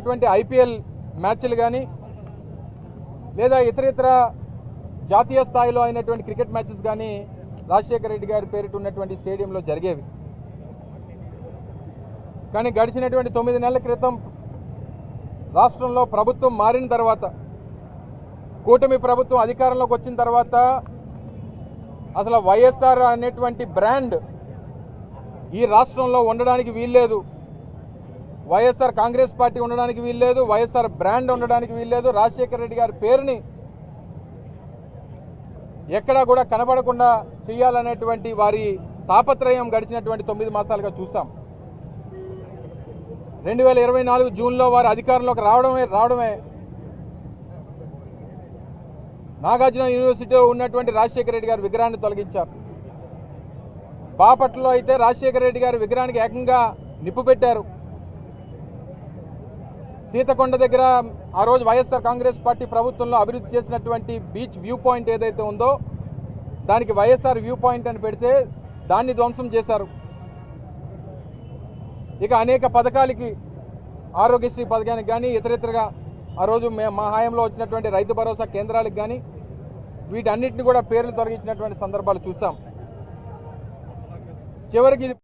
ఉన్నటువంటి ఐపీఎల్ మ్యాచ్లు కానీ లేదా ఇతర ఇతర జాతీయ స్థాయిలో అయినటువంటి క్రికెట్ మ్యాచెస్ కానీ రాజశేఖర రెడ్డి గారి పేరిట ఉన్నటువంటి స్టేడియంలో జరిగేవి. కానీ గడిచినటువంటి తొమ్మిది నెలల క్రితం రాష్ట్రంలో ప్రభుత్వం మారిన తర్వాత కూటమి ప్రభుత్వం అధికారంలోకి వచ్చిన తర్వాత అసలు వైఎస్ఆర్ అనేటువంటి బ్రాండ్ ఈ రాష్ట్రంలో ఉండడానికి వీల్లేదు. వైఎస్ఆర్ కాంగ్రెస్ పార్టీ ఉండడానికి వీల్లేదు వైఎస్ఆర్ బ్రాండ్ ఉండడానికి వీల్లేదు. రాజశేఖర రెడ్డి గారి పేరుని ఎక్కడా కూడా కనబడకుండా చేయాలనేటువంటి వారి తాపత్రయం గడిచినటువంటి తొమ్మిది మాసాలుగా చూసాం. రెండు వేల ఇరవై నాలుగు జూన్లో వారు అధికారంలోకి రావడమే రావడమే. నాగార్జున యూనివర్సిటీలో ఉన్నటువంటి రాజశేఖర రెడ్డి గారి విగ్రహాన్ని తొలగించారు. బాపట్లలో అయితే రాజశేఖర రెడ్డి గారి విగ్రహానికి ఏకంగా నిప్పు పెట్టారు. సీతకొండ దగ్గర ఆ రోజు వైఎస్ఆర్ కాంగ్రెస్ పార్టీ ప్రభుత్వంలో అభివృద్ధి చేసినటువంటి బీచ్ వ్యూ పాయింట్ ఏదైతే ఉందో దానికి వైఎస్ఆర్ వ్యూ పాయింట్ అని పెడితే దాన్ని ధ్వంసం చేశారు. ఇక అనేక పథకాలకి ఆరోగ్యశ్రీ పథకానికి కానీ ఇతరితరగా ఆ రోజు మే- మా హాయంలో వచ్చినటువంటి రైతు భరోసా కేంద్రాలకు కానీ వీటన్నిటిని కూడా పేర్లు తొలగించినటువంటి సందర్భాలు చూసాం చివరికి